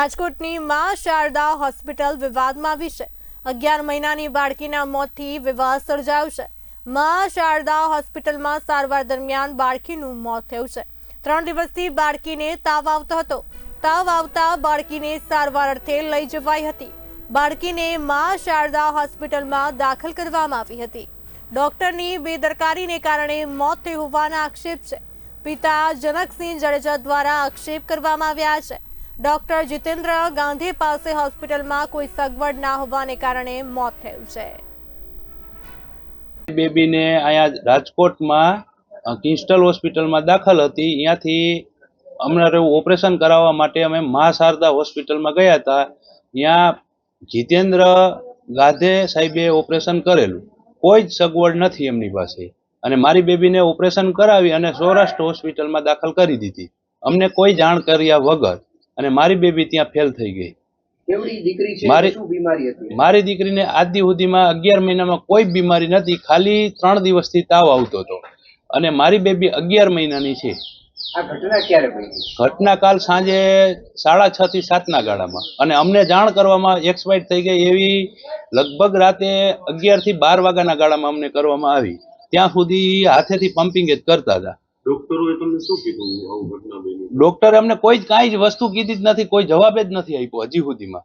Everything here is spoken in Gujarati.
રાજકોટની માં શારદા હોસ્પિટલ વિવાદમાં આવી છે. અગિયાર મહિનાની બાળકીના મોતથી વિવાદ સર્જાયો છે. માં શારદા હોસ્પિટલમાં સારવાર દરમિયાન બાળકીનું મોત થયું છે. ત્રણ દિવસથી બાળકીને તાવ આવતો હતો. તાવ આવતા બાળકીને સારવાર અર્થે લઈ જવાઈ હતી. બાળકીને માં શારદા હોસ્પિટલમાં દાખલ કરવામાં આવી હતી. ડોક્ટરની બેદરકારીને કારણે મોત થયું હોવાના આક્ષેપ છે. પિતા જનકસિંહ જડેજા દ્વારા આક્ષેપ કરવામાં આવ્યા છે. ડોક્ટર જીતેન્દ્ર ગાંધી પાસે હોસ્પિટલમાં કોઈ સગવડ ના હોવાને કારણે મોત થયું છે. બેબીને અહીંયા રાજકોટમાં કિન્સ્ટલ હોસ્પિટલમાં દાખલ હતી. ત્યાંથી અમારે ઓપરેશન કરાવવા માટે અમે મા શારદા હોસ્પિટલમાં ગયા હતા. ત્યાં જીતેન્દ્ર ગાંધે સાહેબે ઓપરેશન કરેલું. કોઈ જ સગવડ નથી એમની પાસે. અને મારી બેબીને ઓપરેશન કરાવી અને સૌરાષ્ટ્ર હોસ્પિટલમાં દાખલ કરી દીધી. અમને કોઈ જાણ કર્યા વગર અને મારી બેબી ત્યાં ફેલ થઈ ગઈ. મારી- મારી દીકરીને આજ સુધીમાં અગિયાર મહિનામાં કોઈ બીમારી નથી ખાલી ત્રણ દિવસથી તાવ આવતો હતો. અને મારી બેબી અગિયાર મહિનાની છે. ઘટના ઘટના કાલ સાંજે સાડા છ થી સાતના ગાળામાં. અને અમને જાણ કરવામાં એક્સપાયર થઈ ગઈ એવી લગભગ રાતે અગિયારથી બાર વાગ્યાના ગાળામાં અમને કરવામાં આવી. ત્યાં સુધી હાથેથી પમ્પિંગ જ કરતા હતા. ડોક્ટરોએ તમને શું કીધું આવું ઘટના બની? ડોક્ટરે અમને કોઈ જ કાંઈ જ વસ્તુ કીધી જ નથી, કોઈ જવાબ જ નથી આપ્યો હજી સુધીમાં.